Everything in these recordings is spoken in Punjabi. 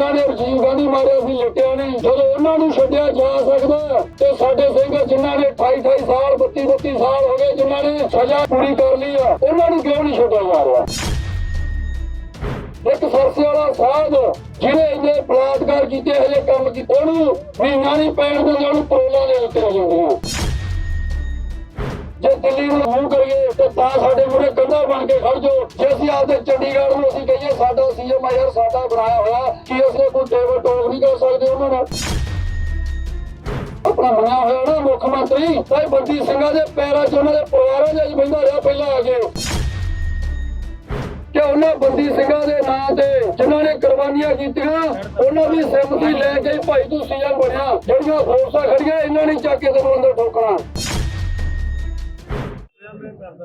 ਜਿਨ੍ਹਾਂ ਨੇ ਰਾਜੀਵ ਗਾਂਧੀ ਮਾਰਿਆ ਸੀ, ਲੁੱਟਿਆ ਨਹੀਂ। ਜਦੋਂ ਉਹਨਾਂ ਨੂੰ ਛੱਡਿਆ ਜਾ ਸਕਦਾ ਤੇ ਸਾਡੇ ਸਿੰਘ ਜਿਨ੍ਹਾਂ ਨੇ 28 28 ਸਾਲ 32 32 ਸਾਲ ਹੋ ਗਏ ਜਿਨ੍ਹਾਂ ਨੇ ਸਜ਼ਾ ਪੂਰੀ ਕਰ ਲਈ ਆ ਉਹਨਾਂ ਨੂੰ ਕਿਉਂ ਨਹੀਂ ਛੱਡਿਆ ਜਾ ਰਿਹਾ? ਇੱਕ ਸਰਸੇ ਵਾਲਾ ਸਾਧ, ਜਿਹਨੇ ਇੰਨੇ ਬਲਾਤਕਾਰ ਕੀਤੇ, ਹਜੇ ਕੰਮ ਕੀਤੇ ਉਹਨੂੰ ਮਹੀਨਾ ਨਹੀਂ ਪੈਣ ਦੇ ਉਹਨੂੰ ਪਰੋਲਾਂ ਦੇ ਉੱਤੇ ਜਾਂਦੀਆਂ ਜੇ ਦਿੱਲੀ ਨੂੰ ਮੂੰਹ ਕਰੀਏ, ਤੇ ਤਾਂ ਸਾਡੇ ਮੂਹਰੇ ਕੰਧਾ ਬਣ ਕੇ ਖੜ ਜਾਓ। ਜੇ ਅਸੀਂ ਆਪਦੇ ਚੰਡੀਗੜ੍ਹ ਨੂੰ ਅਸੀਂ ਕਹੀਏ, ਸਾਡਾ ਸੀਐਮ ਸਾਡਾ ਬਣਾਇਆ ਹੋਇਆ ਕੀ ਅਸੀਂ ਕੋਈ ਟੇਬਲ ਟੋਕ ਨਹੀਂ ਕਰ ਸਕਦੇ ਉਹਨਾਂ ਨਾਲ। ਆਪਣਾ ਬਣਿਆ ਹੋਇਆ ਨਾ ਮੁੱਖ ਮੰਤਰੀ ਤਾਂ ਬੰਦੀ ਸਿੰਘਾਂ ਦੇ ਪੈਰਾਂ 'ਚ ਉਹਨਾਂ ਦੇ ਪਰਿਵਾਰਾਂ ਦੇ ਬੈਠਾ ਰਿਹਾ ਪਹਿਲਾਂ ਆ ਕੇ। ਕਿ ਉਹਨਾਂ ਬੰਦੀ ਸਿੰਘਾਂ ਦੇ ਨਾਂ ਤੇ ਜਿਨ੍ਹਾਂ ਨੇ ਕੁਰਬਾਨੀਆਂ ਕੀਤੀਆਂ, ਉਹਨਾਂ ਦੀ ਸਹਿਮਤੀ ਲੈ ਕੇ ਭਾਈ ਤੂੰ ਸੀਐਮ ਬਣਿਆ। ਜਿਹੜੀਆਂ ਫੋਰਸਾਂ ਖੜੀਆਂ, ਇਹਨਾਂ ਨੇ ਚੱਕ ਕੇ ਤੈਨੂੰ ਅੰਦਰ ਠੋਕਣਾ।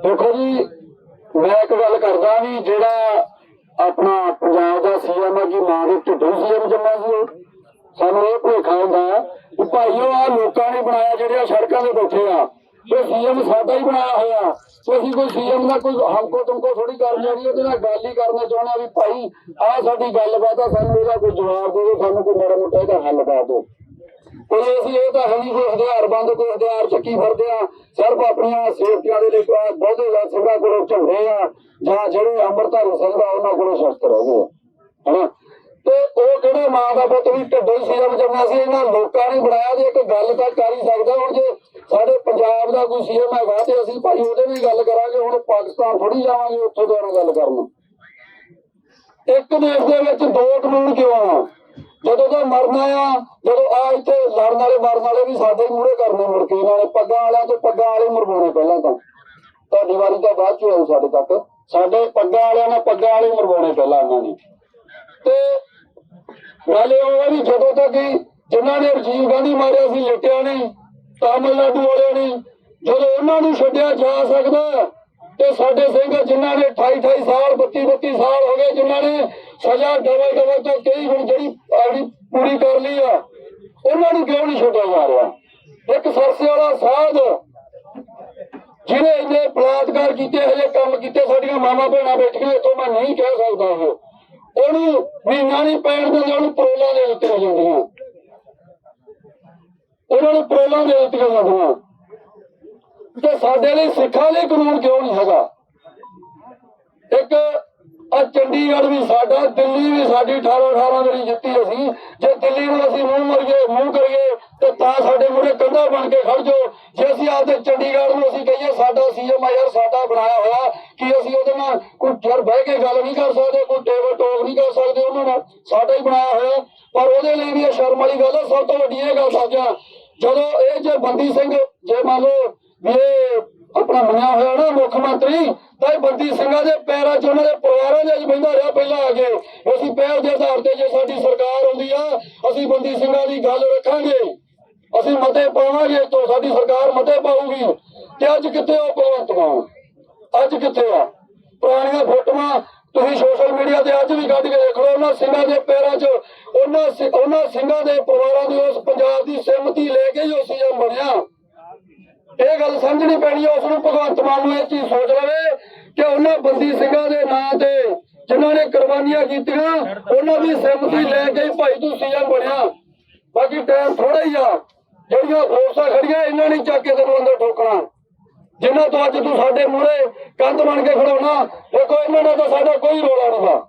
ਦੇਖੋ ਜੀ, ਮੈਂ ਇੱਕ ਗੱਲ ਕਰਦਾ ਵੀ ਜਿਹੜਾ ਆਪਣਾ ਪੰਜਾਬ ਦਾ ਸੀਐਮ ਆ ਜੀ, ਮਾਂ ਦੇ ਢਿੱਡੋਂ ਸੀਐਮ ਜੰਮਿਆ ਸੀ ਸਾਨੂੰ ਇਹ ਭੁਲੇਖਾ ਹੁੰਦਾ ਕਿ ਭਾਈਓ ਆ ਲੋਕਾਂ ਨੇ ਬਣਾਇਆ ਜਿਹੜੇ ਆ ਸੜਕਾਂ ਤੇ ਬੈਠੇ ਆ। ਇਹ ਸੀਐਮ ਸਾਡਾ ਹੀ ਬਣਾਇਆ ਹੋਇਆ। ਤੇ ਅਸੀਂ ਕੋਈ ਸੀਐਮ ਦਾ ਕੋਈ ਹਮਕੋ ਤੁਮਕੋ ਥੋੜੀ ਕਰਨੀ ਆ ਜੀ ਉਹਦੇ ਨਾਲ ਗੱਲ ਹੀ ਕਰਨਾ ਚਾਹੁੰਦੇ ਆ ਵੀ ਭਾਈ, ਆਹ ਸਾਡੀ ਗੱਲਬਾਤ ਆ, ਸਾਨੂੰ ਇਹਦਾ ਕੋਈ ਜਵਾਬ ਦੇ ਦਿਓ, ਸਾਨੂੰ ਕੋਈ ਮਾੜਾ ਮੋਟਾ ਇਹਦਾ ਹੱਲ ਕਰ ਦਿਓ। ਕੋਈ ਅਸੀਂ ਇਹ ਤਾਂ ਹੈ ਨਹੀਂ ਕੋਈ ਹਥਿਆਰ ਕੋਈ ਹਥਿਆਰ ਚੱਕੀ ਫਿਰਦੇ ਆ। ਸਿਰਫ ਆਪਣੀਆਂ ਸੇਫਟੀਆਂ ਦੇ ਲਈ ਬਹੁਤੇ ਦਾ ਸਿੰਘਾਂ ਕੋਲੋਂ ਝੰਡੇ ਆ, ਜਾਂ ਜਿਹੜੇ ਅੰਮ੍ਰਿਤਧਾਰੀ ਸਿੰਘ ਆ ਉਹਨਾਂ ਕੋਲੋਂ ਸ਼ਸਤਰ ਹੈਗੇ ਆ ਹਨਾ? ਤੇ ਉਹ ਕਿਹੜਾ ਮਾਂ ਦਾ ਪੁੱਤ ਵੀ ਢਿੱਡੋਂ ਹੀ ਸੀਐਮ ਜੰਮਿਆ ਸੀ ਇਹਨਾਂ ਲੋਕਾਂ ਨੇ ਬਣਾਇਆ ਜੇ ਇੱਕ ਗੱਲ ਤਾਂ ਕਰ ਹੀ ਸਕਦਾ ਹੁਣ ਜੇ ਸਾਡੇ ਪੰਜਾਬ ਦਾ ਕੋਈ ਸੀਐਮ ਹੈਗਾ ਤੇ ਅਸੀਂ ਭਾਈ ਉਹਦੇ ਵੀ ਗੱਲ ਕਰਾਂਗੇ, ਹੁਣ ਪਾਕਿਸਤਾਨ ਥੋੜੀ ਜਾਵਾਂਗੇ ਉੱਥੋਂ ਤੋਂ ਗੱਲ ਕਰਨ। ਇੱਕ ਦੇਸ਼ ਦੇ ਵਿੱਚ ਦੋ ਕਾਨੂੰਨ ਕਿਉਂ ਆ? ਜਦੋਂ ਤਾਂ ਮਰਨਾ ਆ ਜਦੋਂ ਆ ਇੱਥੇ ਲੜਨ ਵਾਲੇ, ਮਰਨ ਵਾਲੇ ਵੀ ਸਾਡੇ ਮੂਹਰੇ ਕਰਨੇ ਮੁੜ ਕੇ ਇਹਨਾਂ ਨੇ ਪੱਗਾਂ ਵਾਲਿਆਂ ਤੋਂ ਪੱਗਾਂ ਵਾਲੇ ਮਰਵਾਉਣੇ ਪਹਿਲਾਂ ਤਾਂ। ਤੁਹਾਡੀ ਵਾਰੀ ਤਾਂ ਬਾਅਦ ਚ ਆਉ ਸਾਡੇ ਤੱਕ। ਸਾਡੇ ਪੱਗਾਂ ਵਾਲਿਆਂ ਨਾਲ ਪੱਗਾਂ ਵਾਲੇ ਮਰਵਾਉਣੇ ਪਹਿਲਾਂ ਇਹਨਾਂ ਨੇ। ਤੇ ਗੱਲ ਇਹ ਵੀ ਜਦੋਂ ਤੱਕ ਜਿਨ੍ਹਾਂ ਨੇ ਰਾਜੀਵ ਗਾਂਧੀ ਮਾਰਿਆ ਸੀ, ਲੁੱਟਿਆ ਨਹੀਂ, ਤਾਮਿਲਨਾਡੂ ਵਾਲਿਆਂ ਨੇ ਜਦੋਂ ਉਹਨਾਂ ਨੂੰ ਛੱਡਿਆ ਜਾ ਸਕਦਾ, ਤੇ ਸਾਡੇ ਸਿੰਘ ਜਿਨ੍ਹਾਂ ਨੇ 28 28 ਸਾਲ 32 32 ਸਾਲ ਹੋ ਗਏ ਜਿਨ੍ਹਾਂ ਨੇ ਸਜ਼ਾ ਡਬਲ ਡਬਲ ਤੋਂ ਕਈ ਹੁਣ ਜਿਹੜੀ ਆਪਣੀ ਪੂਰੀ ਕਰ ਲਈ ਆ, ਉਹਨਾਂ ਨੂੰ ਕਿਉਂ ਨਹੀਂ ਛੱਡਿਆ ਜਾ ਰਿਹਾ ਇੱਕ ਸਰਸੇ ਵਾਲਾ ਸਾਧ ਜਿਹਨੇ ਇੰਨੇ ਬਲਾਤਕਾਰ ਕੀਤੇ ਹਜੇ ਕੰਮ ਕੀਤੇ, ਸਾਡੀਆਂ ਮਾਮਾ ਭੈਣਾਂ ਬੈਠੀਆਂ ਇੱਥੋਂ ਮੈਂ ਨਹੀਂ ਕਹਿ ਸਕਦਾ ਉਹ ਉਹਨੂੰ ਮਹੀਨਾ ਨਹੀਂ ਪੈਣ ਦਿੰਦੇ, ਉਹਨੂੰ ਪਰੋਲਾਂ ਦੇ ਉੱਤੇ ਜਾਂਦੀਆਂ। ਉਹਨਾਂ ਨੂੰ ਪਰੋਲਾਂ ਦੇ ਉੱਤੇ ਜਾਂਦੀਆਂ। ਤੇ ਸਾਡੇ ਲਈ ਸਿੱਖਾਂ ਲਈ ਕਾਨੂੰਨ ਕਿਉਂ ਨਹੀਂ ਹੈਗਾ? ਇੱਕ ਆ ਚੰਡੀਗੜ੍ਹ ਵੀ ਸਾਡਾ, ਦਿੱਲੀ ਵੀ ਸਾਡੀ 18 18 ਵਾਰੀ ਜਿੱਤੀ ਅਸੀਂ, ਜੇ ਦਿੱਲੀ ਨੂੰ ਅਸੀਂ ਮੂੰਹ ਮਰੀਏ, ਮੂੰਹ ਕਰੀਏ, ਤੇ ਤਾਂ ਸਾਡੇ ਮੂਹਰੇ ਕੰਧਾ ਬਣ ਕੇ ਖੜ ਜਾਓ। ਜੇ ਅਸੀਂ ਆਪਦੇ ਚੰਡੀਗੜ੍ਹ ਨੂੰ ਅਸੀਂ ਕਹੀਏ, ਸਾਡਾ ਸੀਐਮ ਆ ਯਾਰ, ਸਾਡਾ ਬਣਾਇਆ ਹੋਇਆ, ਕਿ ਅਸੀਂ ਉਹਦੇ ਨਾਲ ਕੋਈ ਚਿਰ ਬਹਿ ਕੇ ਗੱਲ ਨਹੀਂ ਕਰ ਸਕਦੇ, ਕੋਈ ਟੇਬਲ ਟੋਕ ਨਹੀਂ ਕਰ ਸਕਦੇ ਉਹਨਾਂ ਨਾਲ, ਸਾਡਾ ਹੀ ਬਣਾਇਆ ਹੋਇਆ। ਪਰ ਉਹਦੇ ਲਈ ਵੀ ਇਹ ਸ਼ਰਮ ਵਾਲੀ ਗੱਲ ਹੈ ਸਭ ਤੋਂ ਵੱਡੀ ਇਹ ਗੱਲ ਸਾਜਾ ਜਦੋਂ ਇਹ ਜੇ ਬੰਦੀ ਸਿੰਘ, ਜੇ ਮੰਨ ਲਓ ਵੀ ਇਹ ਆਪਣਾ ਬਣਿਆ ਹੋਇਆ ਨਾ ਮੁੱਖ ਮੰਤਰੀ, ਤਾਂ ਇਹ ਬੰਦੀ ਸਿੰਘਾਂ ਦੇ ਪੈਰਾਂ 'ਚ ਉਹਨਾਂ ਦੇ ਪਰਿਵਾਰਾਂ ਦੇ ਬੈਠਾ ਰਿਹਾ ਪਹਿਲਾਂ ਆ ਕੇ। ਅਸੀਂ ਪਹਿਲ ਦੇ ਆਧਾਰ ਤੇ ਜੇ ਸਾਡੀ ਸਰਕਾਰ ਹੁੰਦੀ ਆ, ਅਸੀਂ ਬੰਦੀ ਸਿੰਘਾਂ ਦੀ ਗੱਲ ਰੱਖਾਂਗੇ। ਅਸੀਂ ਮਤੇ ਪਾਵਾਂਗੇ ਤੋਂ ਸਾਡੀ ਸਰਕਾਰ ਮਤੇ ਪਾਊਗੀ। ਤੇ ਅੱਜ ਕਿੱਥੇ ਉਹ ਭਗਵੰਤ ਮਾਨ? ਅੱਜ ਕਿੱਥੇ ਆ? ਪੁਰਾਣੀਆਂ ਫੋਟੋਆਂ ਤੁਸੀਂ ਸੋਸ਼ਲ ਮੀਡੀਆ ਤੇ ਅੱਜ ਵੀ ਕੱਢ ਕੇ ਦੇਖ ਲਓ, ਉਹਨਾਂ ਸਿੰਘਾਂ ਦੇ ਪੈਰਾਂ 'ਚ, ਉਹਨਾਂ ਉਹਨਾਂ ਸਿੰਘਾਂ ਦੇ ਪਰਿਵਾਰਾਂ ਦੀ ਉਸ ਪੰਜਾਬ ਦੀ ਸਹਿਮਤੀ ਲੈ ਕੇ ਹੀ ਉਹ ਸੀਐਮ ਬਣਿਆ। ਇਹ ਗੱਲ ਸਮਝਣੀ ਪੈਣੀ ਹੈ ਉਸ ਨੂੰ ਭਗਵੰਤ ਮਾਨ ਨੂੰ ਇਹ ਚੀਜ਼ ਸੋਚ ਲਵੇ ਕਿ ਉਹਨਾਂ ਬੰਦੀ ਸਿੰਘਾਂ ਦੇ ਨਾਂ ਤੇ ਜਿਨ੍ਹਾਂ ਨੇ ਕੁਰਬਾਨੀਆਂ ਕੀਤੀਆਂ, ਉਹਨਾਂ ਦੀ ਸਹਿਮਤੀ ਲੈ ਕੇ ਭਾਈ ਤੂੰ ਸੀਐਮ ਬਣਿਆ। ਬਾਕੀ ਟਾਈਮ ਥੋੜਾ ਹੀ ਆ, ਜਿਹੜੀਆਂ ਫੋਰਸਾਂ ਖੜੀਆਂ, ਇਹਨਾਂ ਨੇ ਚੱਕ ਕੇ ਤੈਨੂੰ ਅੰਦਰ ਠੋਕਣਾ। ਜਿਨ੍ਹਾਂ ਤੋਂ ਅੱਜ ਤੂੰ ਸਾਡੇ ਮੂਹਰੇ ਕੰਧ ਬਣ ਕੇ ਖੜਾਉਣਾ ਦੇਖੋ ਇਹਨਾਂ ਨਾਲ ਤਾਂ ਸਾਡਾ ਕੋਈ ਰੋਲਾ ਨਹੀਂ ਗਾ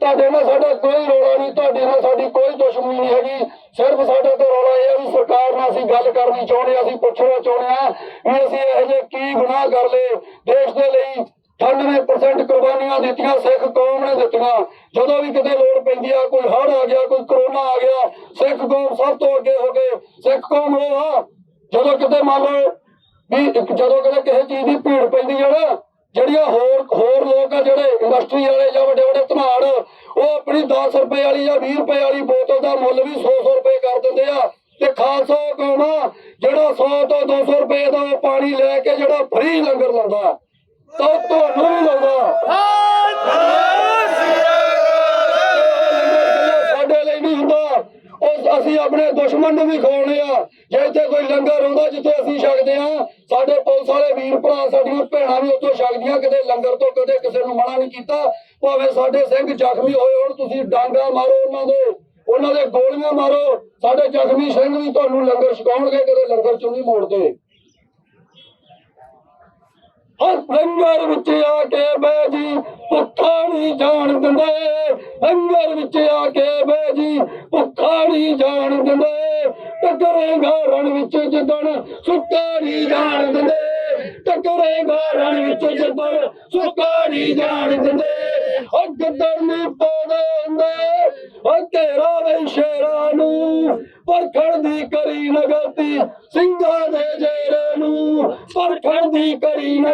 ਤੁਹਾਡੇ ਨਾਲ ਸਾਡਾ ਕੋਈ ਰੋਲਾ ਨਹੀਂ, ਤੁਹਾਡੇ ਨਾਲ ਸਾਡੀ ਕੋਈ ਦੁਸ਼ਮਣੀ ਨਹੀਂ ਹੈਗੀ। ਸਿਰਫ ਸਾਡਾ ਤਾਂ ਰੋਲਾ ਇਹ ਹੈ ਵੀ ਸਰਕਾਰ ਨਾਲ ਅਸੀਂ ਗੱਲ ਕਰਨੀ ਚਾਹੁੰਦੇ ਅਸੀਂ ਪੁੱਛਣਾ ਚਾਹੁੰਦੇ ਹਾਂ ਵੀ ਅਸੀਂ ਇਹੋ ਜਿਹੇ ਕੀ ਗੁਨਾਹ ਕਰ ਲਏ। ਦੇਸ਼ ਦੇ ਲਈ 98% ਕੁਰਬਾਨੀਆਂ ਦਿੱਤੀਆਂ, ਸਿੱਖ ਕੌਮ ਨੇ ਦਿੱਤੀਆਂ। ਜਦੋਂ ਵੀ ਕਿਤੇ ਲੋੜ ਪੈਂਦੀ ਆ, ਕੋਈ ਹੜ ਆ ਗਿਆ, ਕੋਈ ਕਰੋਨਾ ਆ ਗਿਆ, ਸਿੱਖ ਕੌਮ ਸਭ ਤੋਂ ਅੱਗੇ ਹੋ ਗਏ ਸਿੱਖ ਕੌਮ ਉਹ ਆ। ਜਦੋਂ ਕਿਤੇ ਮੰਨ ਲਓ ਵੀ ਜਦੋਂ ਕਿਤੇ ਕਿਸੇ ਚੀਜ਼ ਦੀ ਭੀੜ ਪੈਂਦੀ ਹੈ ਨਾ ਜਿਹੜੀਆਂ ਹੋਰ ਹੋਰ ਲੋਕ ਆ ਜਿਹੜੇ ਇੰਡਸਟਰੀ ਵਾਲੇ ਜਾਂ ਵੱਡੇ ਵੱਡੇ ਧਨਾੜ ਉਹ ਆਪਣੀ 10 ਰੁਪਏ ਵਾਲੀ ਜਾਂ 20 ਰੁਪਏ ਵਾਲੀ ਬੋਤਲ ਦਾ ਮੁੱਲ ਵੀ 100 100 ਰੁਪਏ ਕਰ ਦਿੰਦੇ ਆ। ਤੇ ਖਾਲਸਾ ਉਹ ਕੌਮ ਜਿਹੜਾ 100 ਤੋਂ 200 ਰੁਪਏ ਦਾ ਉਹ ਪਾਣੀ ਲੈ ਕੇ ਜਿਹੜਾ ਫ੍ਰੀ ਲੰਗਰ ਲਾਉਂਦਾ, ਤਾਂ ਉਹ ਤੁਹਾਨੂੰ ਵੀ ਲਾਉਂਦਾ। ਉਹ ਅਸੀਂ ਆਪਣੇ ਦੁਸ਼ਮਣ ਨੂੰ ਵੀ ਖੋਲਣੇ ਆ। ਜੇ ਇੱਥੇ ਕੋਈ ਲੰਗਰ ਹੁੰਦਾ ਜਿੱਥੇ ਅਸੀਂ ਛਕਦੇ ਆ ਸਾਡੇ ਪੁਲਿਸ ਵਾਲੇ ਵੀਰ ਭਰਾ, ਸਾਡੀਆਂ ਭੈਣਾਂ ਵੀ ਉੱਥੋਂ ਛਕਦੀਆਂ, ਕਿਤੇ ਲੰਗਰ ਤੋਂ ਕਦੇ ਕਿਸੇ ਨੂੰ ਮਨਾ ਨਹੀਂ ਕੀਤਾ। ਭਾਵੇਂ ਸਾਡੇ ਸਿੰਘ ਜ਼ਖਮੀ ਹੋਏ ਹੋਣ, ਤੁਸੀਂ ਡਾਂਗਾ ਮਾਰੋ ਉਹਨਾਂ ਦੇ ਉਹਨਾਂ ਦੇ ਗੋਲੀਆਂ ਮਾਰੋ। ਸਾਡੇ ਜ਼ਖਮੀ ਸਿੰਘ ਵੀ ਤੁਹਾਨੂੰ ਲੰਗਰ ਛਕਾਉਣਗੇ, ਕਦੇ ਲੰਗਰ ਚੋਂ ਨਹੀਂ ਮੋੜਦੇ। ਹਰ ਲੰਗਰ ਵਿੱਚ ਆ ਕੇ ਬੈ ਜੀ, ਭੁੱਖਾ ਨਹੀਂ ਜਾਣ ਦਿੰਦੇ। ਲੰਗਰ ਵਿੱਚ ਆ ਕੇ ਬੈ ਜੀ, ਭੁੱਖਾ ਨਹੀਂ ਜਾਣ ਦਿੰਦੇ। ਟੱਕਰੇਗਾ ਰਣ ਵਿੱਚ ਜਿੱਦਣ ਸੁੱਕਾ ਨਹੀਂ ਜਾਣ ਦਿੰਦੇ। ਟੱਕਰੇਗਾ ਰਣ ਵਿੱਚ ਜਿੱਦਣ ਸੁੱਕਾ ਨਹੀਂ ਜਾਣ ਦਿੰਦੇ। ਉਹ ਗਿੱਦੜ ਨਹੀਂ ਪਾਉਂਦੇ ਉਹ ਤੇਰਾ ਵੇ ਸ਼ੇਰਾਂ ਨੂੰ, ਪਰਖਣ ਦੀ ਕਰੀ ਨਾ ਸਿੰਘਾਂ ਦੇ ਜੇਰਾਂ ਨੂੰ, ਪਰਖਣ ਦੀ ਕਰੀ ਨਾ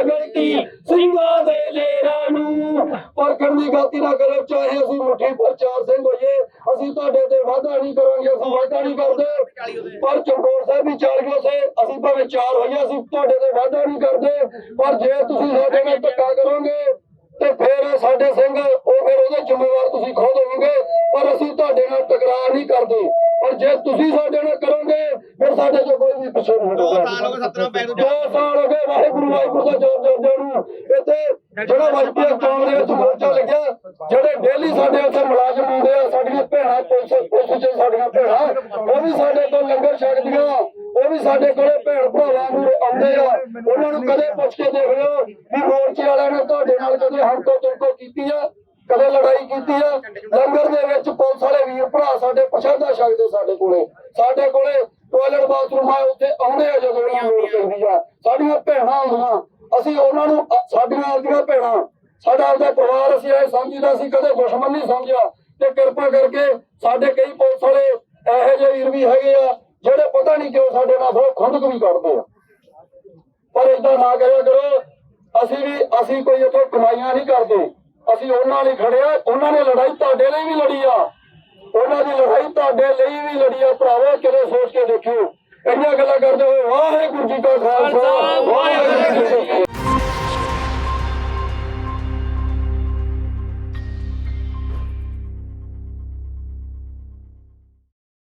ਸਿੰਘਾਂ ਦੇ ਜੇਰਾਂ ਨੂੰ। ਪਰਖਣ ਦੀ ਗਲਤੀ ਨਾ ਕਰੋ, ਚਾਹੇ ਅਸੀਂ ਮੁੱਠੀ ਪਰ ਸਿੰਘ ਹੋਈਏ, ਅਸੀਂ ਤੁਹਾਡੇ ਤੇ ਵਾਅਦਾ ਨਹੀਂ ਕਰਾਂਗੇ, ਅਸੀਂ ਵਾਅਦਾ ਨਹੀਂ ਕਰਦੇ। ਪਰ ਚੰਗੋਰ ਸਾਹਿਬ ਵੀ ਚੱਲ ਗਏ ਸੇ, ਅਸੀਂ ਭਾਵੇਂ ਚਾਰ ਹੋਈਏ ਅਸੀਂ ਤੁਹਾਡੇ ਤੇ ਵਾਅਦਾ ਨਹੀਂ ਕਰਦੇ। ਪਰ ਜੇ ਤੁਸੀਂ ਸਾਡੇ ਨਾਲ ਧੱਕਾ ਕਰੋਗੇ, ਤੇ ਫਿਰ ਸਾਡੇ ਕਰਦੇ। ਪਰ ਜੇ ਤੁਸੀਂ ਸਾਡੇ ਨਾਲ ਕਰੋਗੇ ਫਿਰ ਸਾਡੇ ਚੋਂ ਕੋਈ ਵੀ ਪਿੱਛੇ ਨਹੀਂ ਦੋ ਹਟੇਗਾ ਸਾਲ ਹੋ ਗਏ ਸਤਨਾਮ ਬੈਗ ਨੂੰ ਦੋ ਸਾਲ ਹੋ ਗਏ ਵਾਹਿਗੁਰੂ ਵਾਹਿਗੁਰੂ ਦਾ ਜੋਰ ਜੋਰ ਨੂੰ। ਇੱਥੇ ਜਿਹੜਾ ਵਾਜਪੇ ਚੌਂਕ ਦੇ ਵਿੱਚ ਮੋਰਚਾ ਲੱਗਿਆ ਜਿਹੜੇ ਡੇਲੀ ਸਾਡੇ ਉੱਥੇ ਮੁਲਾਜ਼ਮ ਆਉਂਦੇ ਆ ਸਾਡੀਆਂ ਭੈਣਾਂ ਪੁਲਿਸ ਪੁਲਿਸ ਚ ਸਾਡੀਆਂ ਭੈਣਾਂ ਉਹ ਵੀ ਸਾਡੇ ਤੋਂ ਲੰਗਰ ਛਕਦੀਆਂ ਉਹ ਵੀ ਸਾਡੇ ਕੋਲੇ ਭੈਣ ਭਰਾਵਾਂ ਨੂੰ ਆਉਂਦੇ ਆ। ਉਹਨਾਂ ਨੂੰ ਕਦੇ ਪੁੱਛ ਕੇ ਦੇਖ ਲਿਓ ਵੀ ਮੋਰਚੇ ਵਾਲਿਆਂ ਨੇ ਤੁਹਾਡੇ ਨਾਲ ਕਦੇ ਹਮਕੋ ਤੁਮਕੋ ਕੀਤੀ ਆ। ਕਦੇ ਲੜਾਈ ਕੀਤੀ ਆ, ਲੰਗਰ ਦੇ ਵਿੱਚ ਪੁਲਿਸ ਵਾਲੇ ਵੀਰ ਭਰਾ ਸਾਡੇ ਪਛਾਦਾ ਛਕਦੇ ਸਾਡੇ ਕੋਲੇ। ਸਾਡੇ ਕੋਲੇ ਟਾਇਲਟ ਬਾਥਰੂਮ ਆ, ਉੱਥੇ ਆਉਂਦੇ ਆ ਜਦੋਂ ਉਹਨਾਂ ਲੋੜ ਪੈਂਦੀ ਆ। ਸਾਡੀਆਂ ਭੈਣਾਂ ਆਉਂਦੀਆਂ ਅਸੀਂ ਉਹਨਾਂ ਨੂੰ, ਸਾਡੀਆਂ ਆਪਦੀਆਂ ਭੈਣਾਂ। ਸਾਡਾ ਆਪਦਾ ਪਰਿਵਾਰ ਅਸੀਂ ਇਹ ਸਮਝੀਦਾ ਸੀ, ਕਦੇ ਦੁਸ਼ਮਣ ਨਹੀਂ ਸਮਝਿਆ। ਤੇ ਕਿਰਪਾ ਕਰਕੇ ਸਾਡੇ ਕਈ ਪੁਲਿਸ ਵਾਲੇ ਇਹੋ ਜਿਹੇ ਵੀਰ ਵੀ ਹੈਗੇ ਆ, ਜਿਹੜੇ ਪਤਾ ਨਹੀਂ ਕਿਉਂ ਸਾਡੇ ਨਾਲ ਥੋੜਾ ਖੁੰਡਕ ਵੀ ਕਰਦੇ ਆ। ਪਰ ਇਦਾਂ ਨਾ ਕਰਿਆ ਕਰੋ, ਅਸੀਂ ਵੀ, ਅਸੀਂ ਕੋਈ ਇੱਥੋਂ ਕਮਾਈਆਂ ਨਹੀਂ ਕਰਦੇ। ਅਸੀਂ ਉਹਨਾਂ ਲਈ ਖੜੇ ਆ ਉਹਨਾਂ ਨੇ ਲੜਾਈ ਤੁਹਾਡੇ ਲਈ ਵੀ ਲੜੀ ਆ। ਉਹਨਾਂ ਦੀ ਲੜਾਈ ਤੁਹਾਡੇ ਲਈ ਵੀ ਲੜੀ ਆ। ਭਰਾਵੋ ਕਿਤੇ ਸੋਚ ਕੇ ਦੇਖਿਓ। ਇੰਨੀਆਂ ਗੱਲਾਂ ਕਰਦੇ ਹੋਏ ਵਾਹਿਗੁਰੂ ਜੀ ਕਾ ਖਾਲਸਾ ਵਾਹਿਗੁਰੂ ਜੀ ਕੀ